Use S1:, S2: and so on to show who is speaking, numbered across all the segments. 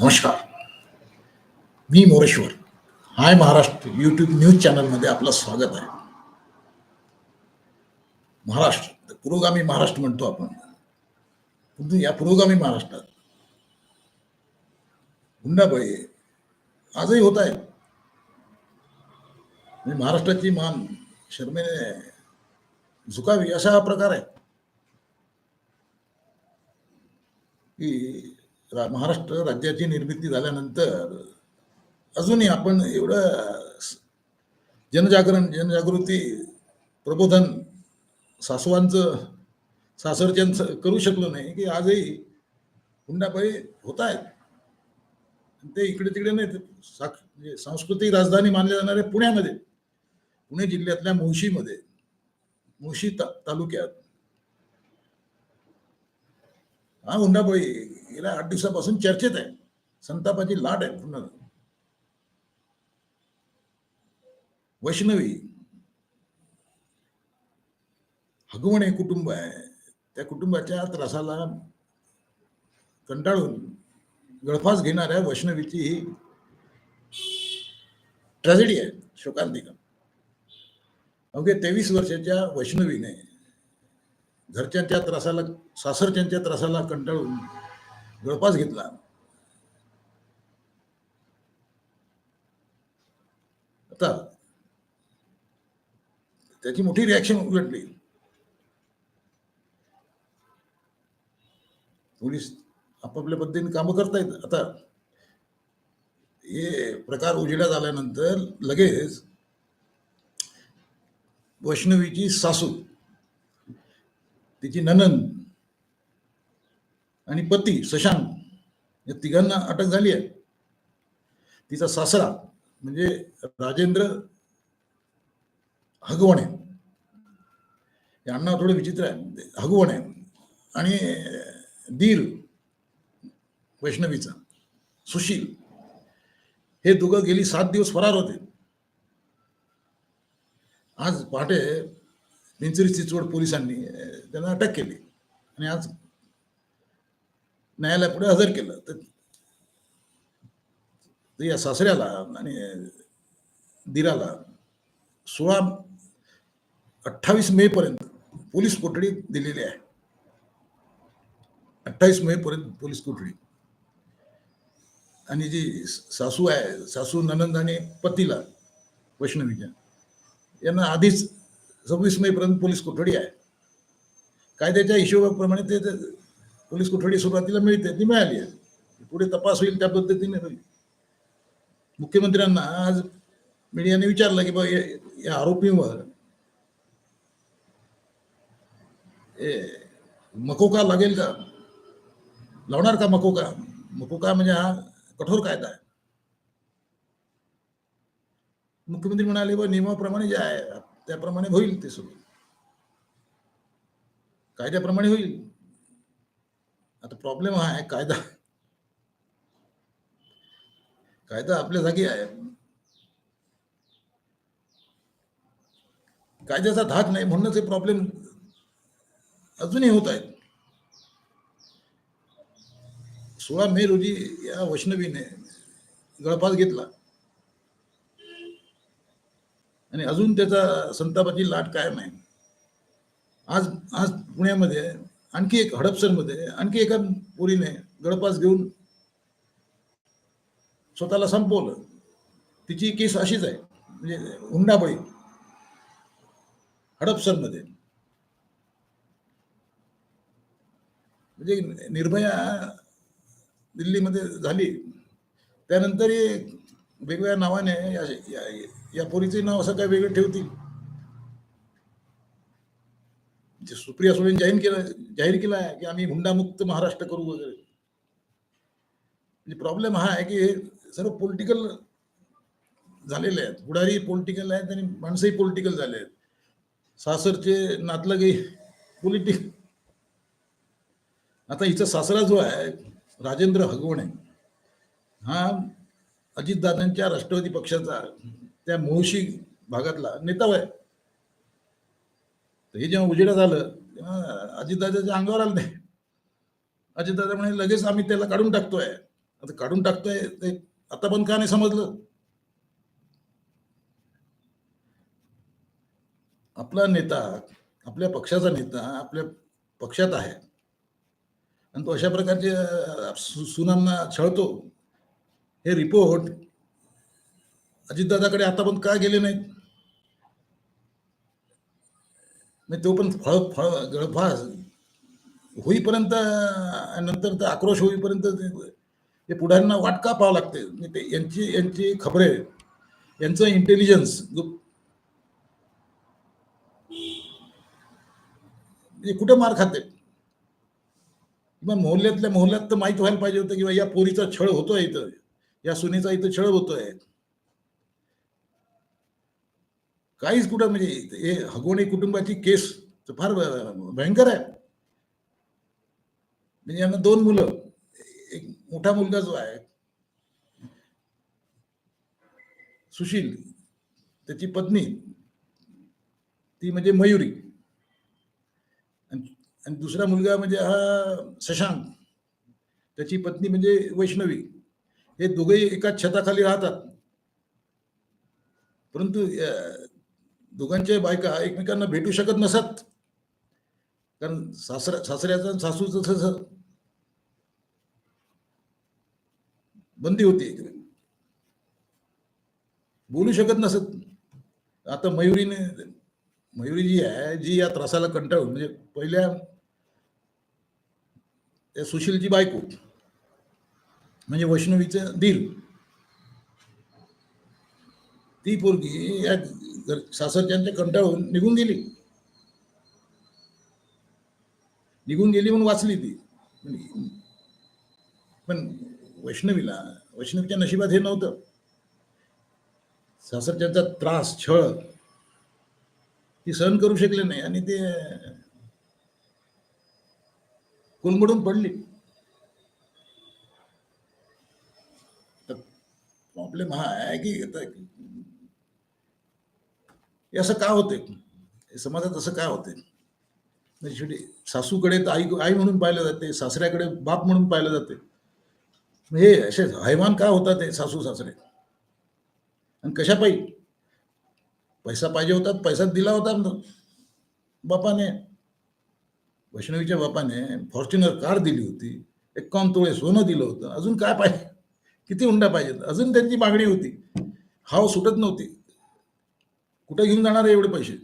S1: नमस्कार. मी Moreshwar. Hi Maharashtra YouTube news चॅनलमध्ये आपलं स्वागत आहे. महाराष्ट्र पुरोगामी महाराष्ट्र म्हणतो आपण. परंतु या पुरोगामी महाराष्ट्रात हुंडाबळी आजही होत आहे महाराष्ट्राची मान शर्मेने झुकावी असा हा प्रकार आहे. की रा- महाराष्ट्र राज्याची निर्मिती झाल्यानंतर अजूनही आपण एवढं स- जनजागरण जनजागृती प्रबोधन सासवांचं सासरच्यांचं करू शकलो नाही की आजही हुंडाबळी होत आहेत आणि ते इकडे तिकडे नाही ते म्हणजे सांस्कृतिक राजधानी मानले जाणारे पुण्यामध्ये पुणे जिल्ह्यातल्या मुळशीमध्ये मुळशी ता तालुक्यात हा हुंडाबळी गेल्या आठ दिवसापासून चर्चेत आहे. संतापाची लाट आहे पूर्ण. वैष्णवी हगवणे कुटुंब आहे. त्या कुटुंबाच्या त्रासाला कंटाळून गळफास घेणाऱ्या वैष्णवीची ही ट्रॅजेडी आहे शोकांतिका. अवघ्या तेवीस वर्षाच्या वैष्णवीने घरच्यांच्या त्रासाला सासरच्यांच्या त्रासाला कंटाळून गळपास घेतला. आता त्याची मोठी रिॲक्शन उघडली पोलीस आपापल्या पद्धतीने कामं करतायत. आता हे प्रकार उजेडात आल्यानंतर लगेच वैष्णवीची सासू तिची ननंद आणि पती शशांक या तिघांना अटक झाली आहे. तिचा सासरा म्हणजे राजेंद्र हगवणे. यांना अण्णा थोडे विचित्र आहे. हगवणे आणि दीर वैष्णवीचा सुशील हे दोघं गेली सात दिवस फरार होते. आज पहाटे पिंचरी चिंचवड पोलिसांनी त्यांना अटक केली. आणि आज न्यायालयापुढे हजर केलं. तर तर या सासऱ्याला आणि दिराला सोळा अठ्ठावीस मे पर्यंत पोलीस कोठडी दिलेली आहे. अठ्ठावीस मे पर्यंत पोलीस कोठडी. आणि जी सासू आहे सासू ननंद आणि पतीला वैष्णवीच्या यांना आधीच सव्वीस मे पर्यंत पोलीस कोठडी आहे? कायद्याच्या हिशोबाप्रमाणे ते ते पोलीस कोठडी सुरुवातीला मिळते ती मिळाली आहे. पुढे तपास होईल त्या पद्धतीने होईल. मुख्यमंत्र्यांना आज मीडियाने विचारलं की बा या- आरोपींवर ए, मकोका लागेल का? लावणार का मकोका? मकोका म्हणजे हा कठोर कायदा आहे. मुख्यमंत्री म्हणाले व नियमाप्रमाणे जे आहे त्याप्रमाणे होईल ते सगळं. कायद्याप्रमाणे होईल. आता प्रॉब्लेम हा आहे कायदा. कायदा आपल्या जागी आहे. कायद्याचा धाक नाही म्हणूनच हे प्रॉब्लेम अजूनही होत आहेत. सोळा मे रोजी या वैष्णवीने गळफास घेतला. आणि अजून त्याचा संतापाची लाट कायम आहे. आज आज पुण्यामध्ये आणखी एक हडपसरमध्ये आणखी एका पोरीने गळपास घेऊन स्वतःला संपवलं. तिची केस अशीच आहे म्हणजे हुंडाबळी. हडपसरमध्ये. म्हणजे निर्भया दिल्लीमध्ये झाली. त्यानंतर वेगवेगळ्या नावाने या, या, या या पोरीचे नाव असं काय वेगळं ठेवतील? सुप्रिया सुळे जाहीर केलं जाहीर केलं आहे की आम्ही हुंडामुक्त महाराष्ट्र करू वगैरे. म्हणजे प्रॉब्लेम हा आहे की हे सर्व पॉलिटिकल झालेले आहेत. पुढारी पॉलिटिकल आहेत आणि माणसंही पॉलिटिकल झाले आहेत. सासरचे नातलगही पॉलिटिक आता हिचा सासरा जो आहे राजेंद्र हगवणे हा अजितदादांच्या राष्ट्रवादी पक्षाचा त्या मुळशी भागातला नेता आहे तर हे जेव्हा उजेड झालं तेव्हा अजितदादाच्या अंगावर आलं नाही अजितदादा म्हणे लगेच आम्ही त्याला काढून टाकतोय. आता काढून टाकतोय ते आता पण का नाही समजलं? आपला नेता आपल्या पक्षाचा नेता आपल्या पक्षात आहे. आणि तो अशा प्रकारचे सुनांना छळतो. हे रिपोर्ट अजितदादाकडे आता पण का गेले नाहीत? नाही तो पण फळ फळ गळफास होईपर्यंत आणि नंतर तर आक्रोश होईपर्यंत ते- पुढ्यांना पुढाऱ्यांना वाट का पाहावं लागते? ते यांची यांची खबरे यांचं इंटेलिजन्स कुठे मार खाते? किंवा मोहल्ल्यातल्या मोहल्ल्यात तर माहीत व्हायला पाहिजे होतं किंवा या पोरीचा छळ होतोय इथं या सुनेचा इथं छळ होतोय. काहीच कुठं म्हणजे हे हगवणे कुटुंबाची केस तर फार भयंकर आहे. म्हणजे यांना दोन मुलं एक मोठा मुलगा जो आहे सुशील त्याची पत्नी ती म्हणजे मयुरी. आणि आणि दुसरा मुलगा म्हणजे हा शशांक. त्याची पत्नी म्हणजे वैष्णवी. हे दोघेही एकाच छताखाली राहतात. परंतु दोघांच्या बायका एकमेकांना भेटू शकत नसत. कारण सासरा सासऱ्याचं आणि सासूचं तसं बंदी होती. बोलू शकत नसत. आता मयुरीने मयुरी जी आहे जी या त्रासाला कंटाळून म्हणजे पहिल्या त्या सुशीलची बायको म्हणजे वैष्णवीचं दिल. ती पोरगी या सासरच्यांच्या कंटाळून निघून गेली. निघून गेली म्हणून वाचली ती. पण वैष्णवीला वैष्णवीच्या नशिबात हे नव्हतं. सासरच्यांचा त्रास छळ ती सहन करू शकले नाही आणि ते कुणबडून पडली. प्रॉब्लेम हा आहे की हे असं का होते समाजात असं का होते शेवटी सासूकडे तर आई आई म्हणून पाहिलं जाते सासऱ्याकडे बाप म्हणून पाहिलं जाते. हे असे हैवान का होतात हे सासू सासरे? आणि कशा पायी पैसा पाहिजे होता पैसा दिला होता ना बापाने. वैष्णवीच्या बापाने फॉर्च्युनर कार दिली होती एकावन्न तोळे सोनं दिलं होतं अजून काय पाहिजे? किती हुंडा पाहिजे? अजून त्यांची मागणी होती. हाव सुटत नव्हती. कुठे घेऊन जाणार आहे एवढे पैसे?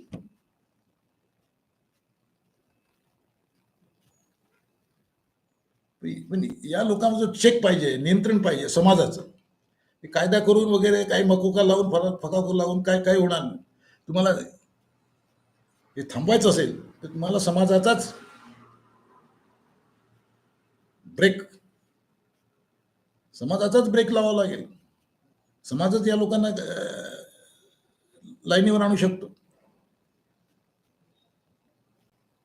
S1: म्हणजे या लोकांना जो चेक पाहिजे नियंत्रण पाहिजे समाजाचं. हे कायदा करून वगैरे काही मकोका लावून फरक फकाकू लावून काय काय होणार नाही. तुम्हाला हे थांबवायचं असेल तर तुम्हाला समाजाचाच ब्रेक समाजाचाच ब्रेक लावावा लागेल. समाजच या लोकांना लाईनीवर आणू शकतो.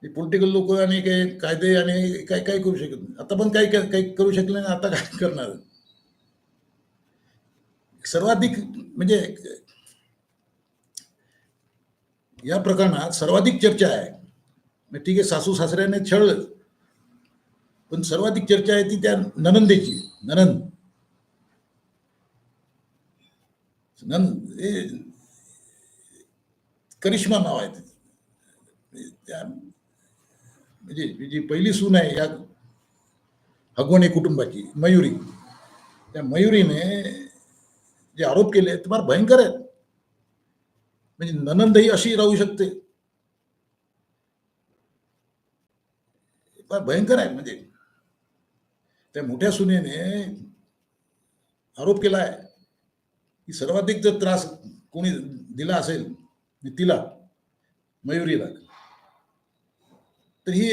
S1: पॉलिटिकल लोक आणि काही कायदे आणि काय काय करू शकत नाही. आता पण काही काही करू शकले नाही आता काय करणार? सर्वाधिक म्हणजे या प्रकरणात सर्वाधिक चर्चा आहे. मग ठीक आहे सासू सासऱ्याने छळलं. पण सर्वाधिक चर्चा आहे ती त्या ननंदेची. ननंद. नंद करिश्मा नाव आहे तिचं. त्या म्हणजे जी पहिली सून आहे या हगवणे कुटुंबाची, मयुरी. त्या मयुरीने जे आरोप केले, ते फार भयंकर आहेत. म्हणजे ननंदही अशी राहू शकते. फार भयंकर आहे, म्हणजे. त्या मोठ्या सुनेने आरोप केला आहे की सर्वाधिक जर त्रास कोणी दिला असेल म्हणजे तिला मयुरीला तर ही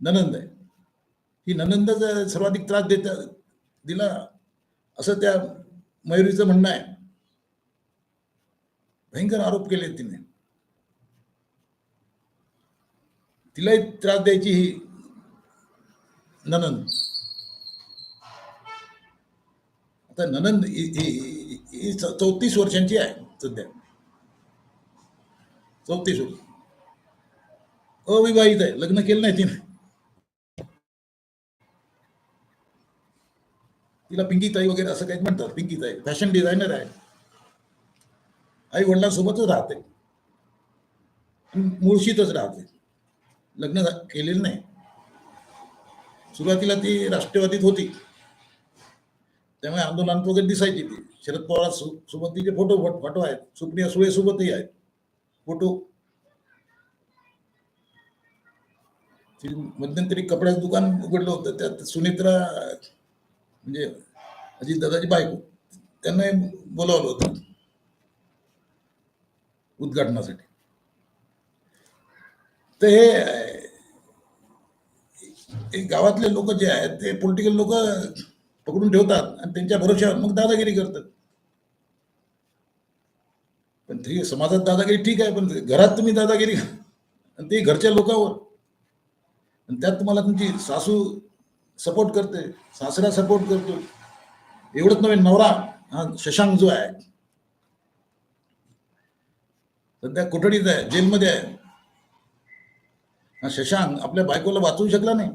S1: ननंद आहे. ही ननंदाचा जर सर्वाधिक त्रास देत दिला असं त्या मयुरीचं म्हणणं आहे. भयंकर आरोप केले तिने. तिलाही त्रास द्यायची ही ननंद. आता ननंद ही- चौतीस वर्षांची आहे सध्या. चौतीस वर्ष. अविवाहित आहे. लग्न केलं नाही तिने. तिला पिंकीताई वगैरे असं काही म्हणतात. पिंकीताई. फॅशन डिझायनर आहे. आई वडिलांसोबतच राहते मुळशीतच राहते. लग्न केलेलं नाही. सुरुवातीला ती राष्ट्रवादीत होती. त्यामुळे आंदोलन वगैरे दिसायची ती. शरद पवार सो- सोबत तिचे फोटो फोटो आहेत सुप्रिया सुळे सोबतही आहेत. फोटो मध्यंतरी कपड्याचं दुकान उघडलं होतं. त्यात सुनेत्रा म्हणजे अजित दादाची बायको. त्यांना बोलावलं होतं. उद्घाटनासाठी. तर हे हे गावातले लोक जे आहेत ते पॉलिटिकल लोक पकडून ठेवतात आणि त्यांच्या भरोश्यावर मग दादागिरी करतात. पण ते समाजात दादागिरी ठीक आहे पण घरात तुम्ही दादागिरी आणि ते घरच्या लोकांवर. आणि त्यात तुम्हाला तुमची सासू सपोर्ट करते सासरा सपोर्ट करतो. एवढंच नव्हे नवरा हा शशांक जो आहे. सध्या कोठडीत आहे जेलमध्ये आहे. हा शशांक आपल्या बायकोला वाचवू शकला नाही.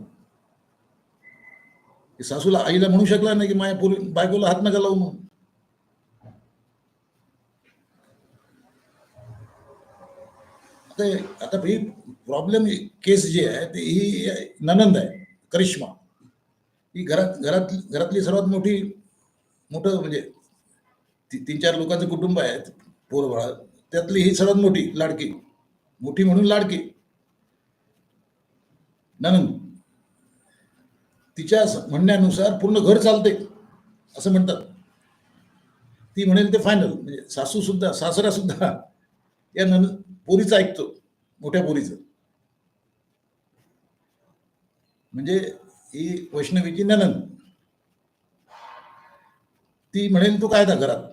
S1: की सासूला आईला म्हणू शकला नाही की माझ्या पोरी बायकोला हात नका लावू म्हणून. आता आता ही प्रॉब्लेम केस जी आहे ती ही ननंद आहे करिश्मा. ही घरात घरात घरातली सर्वात मोठी मोठं म्हणजे ती- तीन चार लोकांचं कुटुंब आहे पोरबाळ त्यातली ही सर्वात मोठी लाडकी. मोठी म्हणून लाडकी. ननंद. तिच्या म्हणण्यानुसार पूर्ण घर चालते असं म्हणतात. ती म्हणेल ते फायनल म्हणजे सासू सुद्धा सासरा सुद्धा या नन पोरीचं ऐकतो मोठ्या पोरीचं. म्हणजे ही वैष्णवीची ननन ती म्हणेल तू कायदा घरात?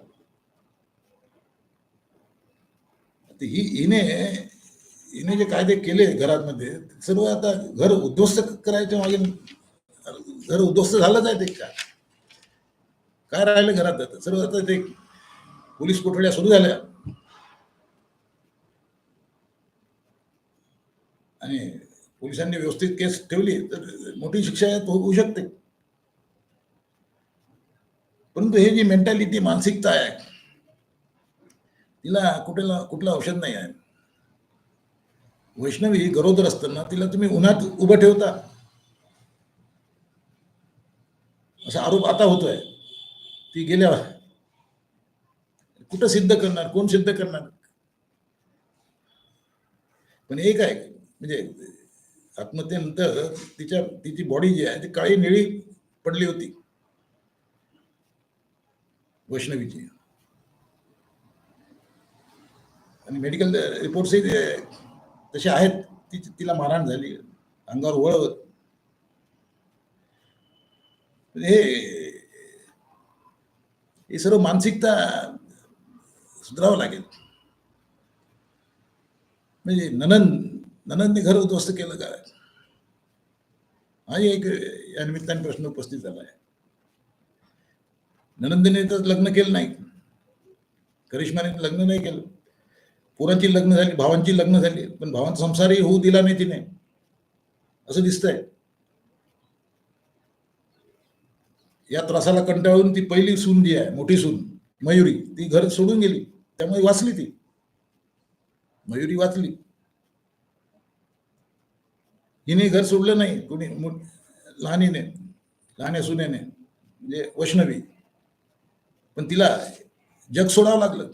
S1: ही हिने हिने जे कायदे केले घरामध्ये सर्व आता घर उद्ध्वस्त करायच्या मागे घर उद्ध्वस्त झालंच आहे ते काय काय राहिलं घरात आता? सर्व आता ते पोलीस कोठड्या सुरू झाल्या. आणि पोलिसांनी व्यवस्थित केस ठेवली तर मोठी शिक्षा होऊ शकते. परंतु हे जी मेंटॅलिटी मानसिकता आहे तिला कुठला कुठलं औषध नाही आहे. वैष्णवी गरोदर असताना तिला तुम्ही उन्हात उभं ठेवता. असा आरोप आता होतोय. ती गेल्यावर कुठं सिद्ध करणार? कोण सिद्ध करणार? पण एक आहे म्हणजे आत्महत्येनंतर तिच्या तिची बॉडी जी आहे ती काळी निळी पडली होती. वैष्णवीची. आणि मेडिकल रिपोर्ट्सही तसे आहेत ती तिला मारहाण झाली. अंगावर वळ हे हे सर्व मानसिकता सुधारावं लागेल. म्हणजे ननंद ननंदने घर उद्ध्वस्त केलं का? हा एक या निमित्ताने प्रश्न उपस्थित झाला आहे. ननंदने तर लग्न केलं नाही. करिश्माने लग्न नाही केलं. पोरांची लग्न झाली भावांची लग्न झाली पण भावांचा संसारही होऊ दिला नाही तिने. असं दिसतंय. या त्रासाला कंटाळून ती पहिली सून जी आहे मोठी सून मयुरी ती घर सोडून गेली. त्यामुळे वाचली ती. मयुरी वाचली. हिने घर सोडलं नाही कोणी लहानीने लहान्या सुनेने म्हणजे वैष्णवी. पण तिला जग सोडावं लागलं.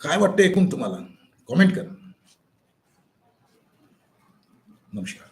S1: काय वाटतं एकूण तुम्हाला? कॉमेंट करा. नमस्कार.